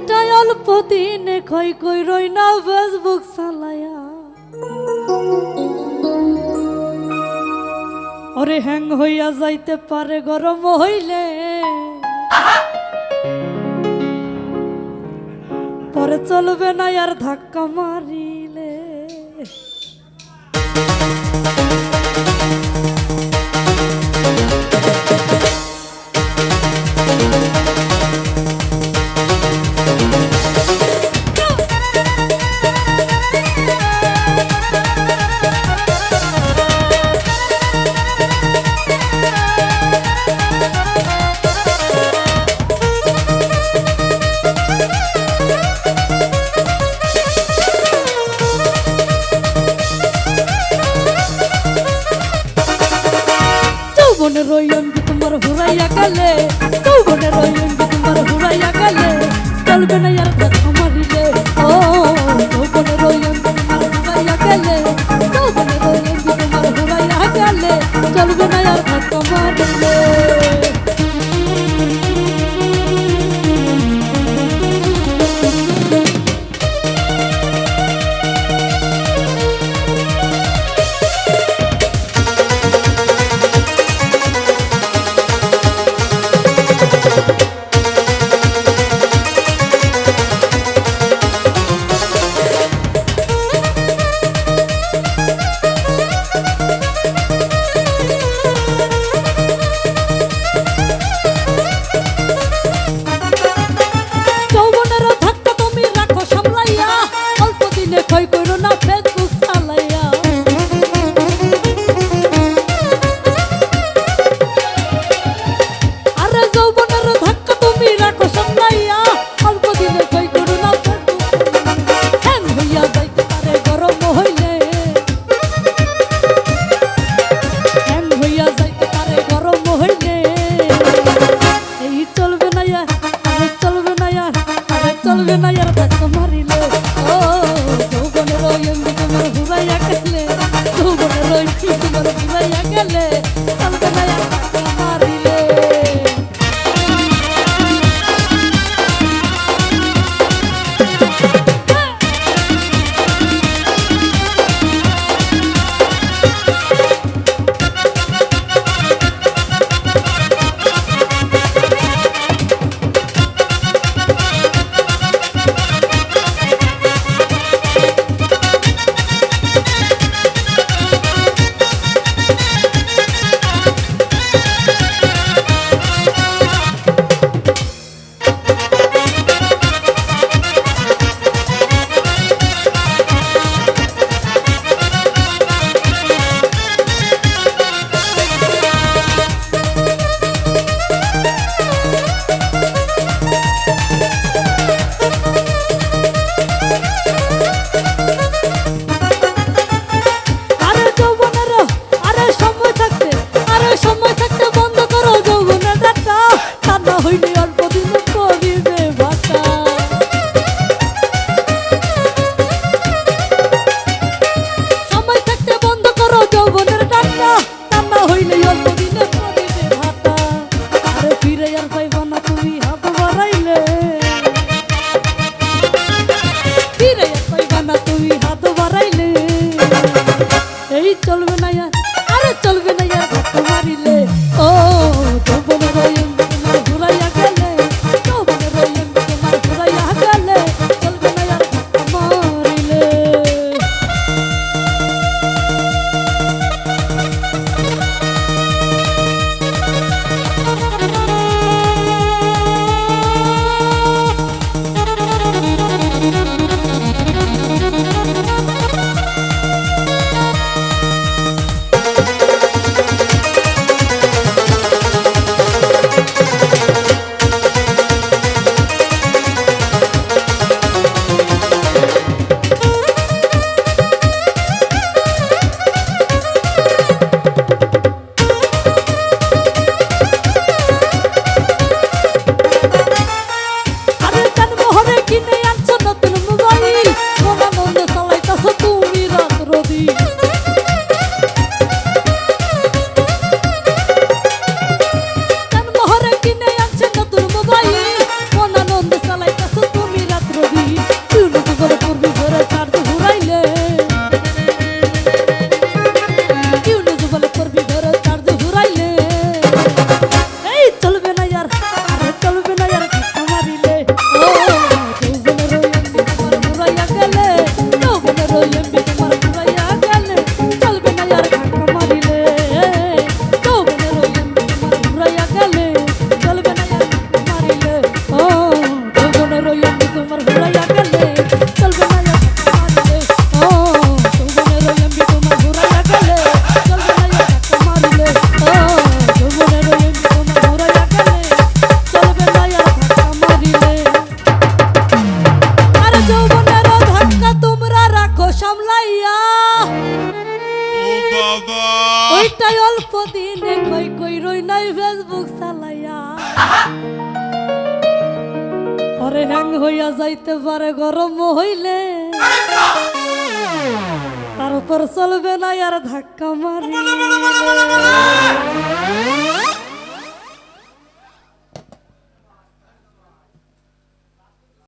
এইটাই অল্প দিনে খই কই রই না ফেসবুক চালায়া। ওরে হ্যাং হইয়া যাইতে পারে, গরম হইলে। পরে চলবে না আর ধাক্কা মারিলে। ঘুরাইয়া কালে তৌবনে রইল তোমার ঘুরাইয়া কালে চলবে না আর কথা মারিলে ও তৌবনে রইল তোমার ঘুরাইয়া কালে তৌবনে রইল তোমার ঘুরাইয়া কালে চলবে না আর কথা এইটাই অল্প দিনে কই কই রই নাই ফেসবুক চালাইয়া। পরে হ্যাং হইয়া যাইতে পারে, গরম হইলে। তার উপর চলবে না আর ধাক্কা মারি